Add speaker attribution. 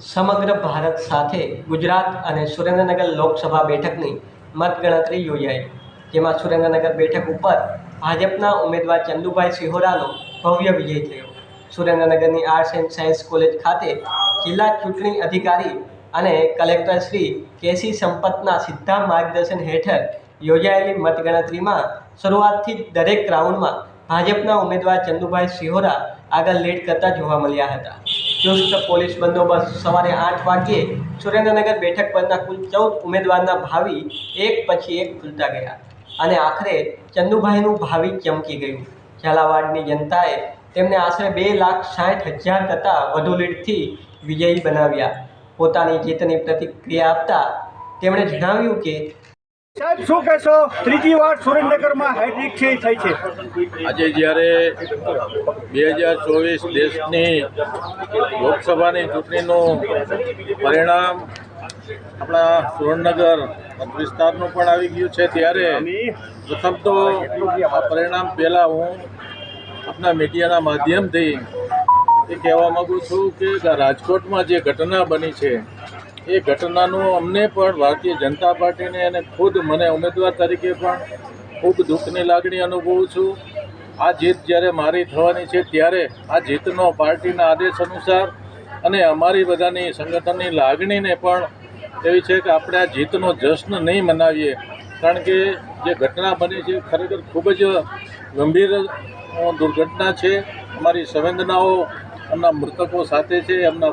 Speaker 1: સમગ્ર ભારત સાથે ગુજરાત અને સુરેન્દ્રનગર લોકસભા બેઠકની મતગણતરી યોજાઈ. જેમાં સુરેન્દ્રનગર બેઠક ઉપર ભાજપના ઉમેદવાર ચંદુભાઈ સિહોરાનો ભવ્ય વિજય થયો. સુરેન્દ્રનગરની આર્ટ્સ એન્ડ સાયન્સ કોલેજ ખાતે જિલ્લા ચૂંટણી અધિકારી અને કલેક્ટર શ્રી કેસી સંપતના સીધા માર્ગદર્શન હેઠળ યોજાયેલી મતગણતરીમાં શરૂઆતથી જ દરેક રાઉન્ડમાં ભાજપના ઉમેદવાર ચંદુભાઈ સિહોરા આગળ લીડ કરતા જોવા મળ્યા હતા. ચુસ્ત પોલીસ બંદોબસ્ત સવારે આઠ વાગ્યે સુરેન્દ્રનગર બેઠક પરના કુલ ચૌદ ઉમેદવારના ભાવિ એક પછી એક ખુલતા ગયા અને આખરે ચંદુભાઈનું ભાવિ ચમકી ગયું. ઝાલાવાડની જનતાએ તેમને આશરે બે લાખ સાઠ હજાર કરતાં વધુ લીડથી વિજયી બનાવ્યા. પોતાની જીતની પ્રતિક્રિયા આપતા તેમણે જણાવ્યું કે
Speaker 2: સાહેબ, શું કહેશો? ત્રીજી વાર સુરેન્દ્રનગરમાં હાઇડ્રિક છે થઈ છે.
Speaker 3: આજે જ્યારે બે હજાર ચોવીસ દેશની લોકસભાની ચૂંટણીનું પરિણામ આપણા સુરેન્દ્રનગર વિસ્તારનું પણ આવી ગયું છે, ત્યારે પ્રથમ તો આ પરિણામ પહેલાં હું આપણા મીડિયાના માધ્યમથી એ કહેવા માગું છું કે રાજકોટમાં જે ઘટના બની છે એ ઘટનાનું અમને પણ ભારતીય જનતા પાર્ટીને અને ખુદ મને ઉમેદવાર તરીકે પણ ખૂબ દુઃખની લાગણી અનુભવું છું. આ જીત જ્યારે મારી થવાની છે ત્યારે આ જીતનો પાર્ટીના આદેશ અનુસાર અને અમારી બધાની સંગઠનની લાગણીને પણ એવી છે કે આપણે આ જીતનો જશ્ન નહીં મનાવીએ. કારણ કે જે ઘટના બની છે ખરેખર ખૂબ જ ગંભીર દુર્ઘટના છે. અમારી સંવેદનાઓ, એમના મૃતકો સાથે છે, એમના